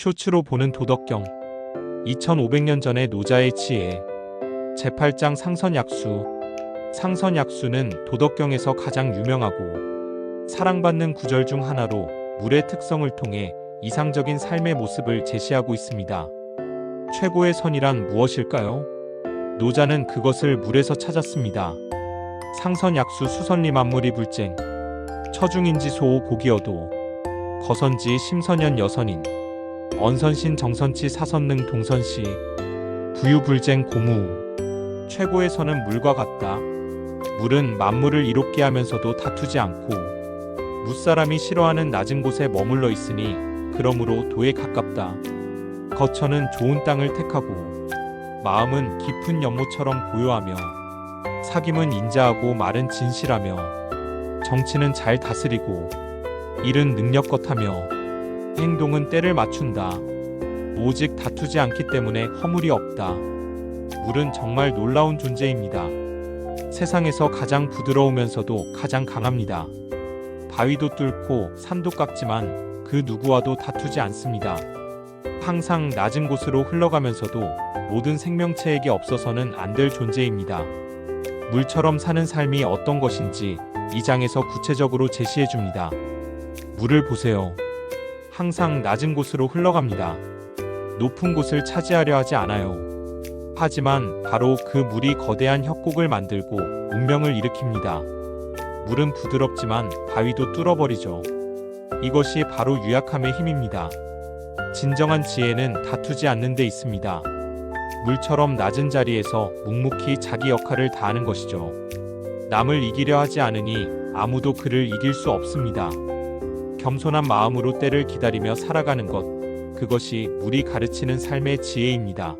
쇼츠로 보는 도덕경 2500년 전의 노자의 지혜 제8장 상선약수 상선약수는 도덕경에서 가장 유명하고 사랑받는 구절 중 하나로 물의 특성을 통해 이상적인 삶의 모습을 제시하고 있습니다. 최고의 선이란 무엇일까요? 노자는 그것을 물에서 찾았습니다. 상선약수 수선리 만물이 불쟁 처중인지 소호 고기여도 거선지 심선연 여선인 언선신 정선치 사선능 동선시 부유불쟁 고무 최고의 선은 물과 같다. 물은 만물을 이롭게 하면서도 다투지 않고 무사람이 싫어하는 낮은 곳에 머물러 있으니 그러므로 도에 가깝다. 거처는 좋은 땅을 택하고 마음은 깊은 연못처럼 고요하며 사귐은 인자하고 말은 진실하며 정치는 잘 다스리고 일은 능력껏하며 행동은 때를 맞춘다. 오직 다투지 않기 때문에 허물이 없다. 물은 정말 놀라운 존재입니다. 세상에서 가장 부드러우면서도 가장 강합니다. 바위도 뚫고 산도 깎지만 그 누구와도 다투지 않습니다. 항상 낮은 곳으로 흘러가면서도 모든 생명체에게 없어서는 안 될 존재입니다. 물처럼 사는 삶이 어떤 것인지 이 장에서 구체적으로 제시해 줍니다. 물을 보세요. 항상 낮은 곳으로 흘러갑니다. 높은 곳을 차지하려 하지 않아요. 하지만 바로 그 물이 거대한 협곡을 만들고 운명을 일으킵니다. 물은 부드럽지만 바위도 뚫어버리죠. 이것이 바로 유약함의 힘입니다. 진정한 지혜는 다투지 않는 데 있습니다. 물처럼 낮은 자리에서 묵묵히 자기 역할을 다하는 것이죠. 남을 이기려 하지 않으니 아무도 그를 이길 수 없습니다. 겸손한 마음으로 때를 기다리며 살아가는 것, 그것이 물이 가르치는 삶의 지혜입니다.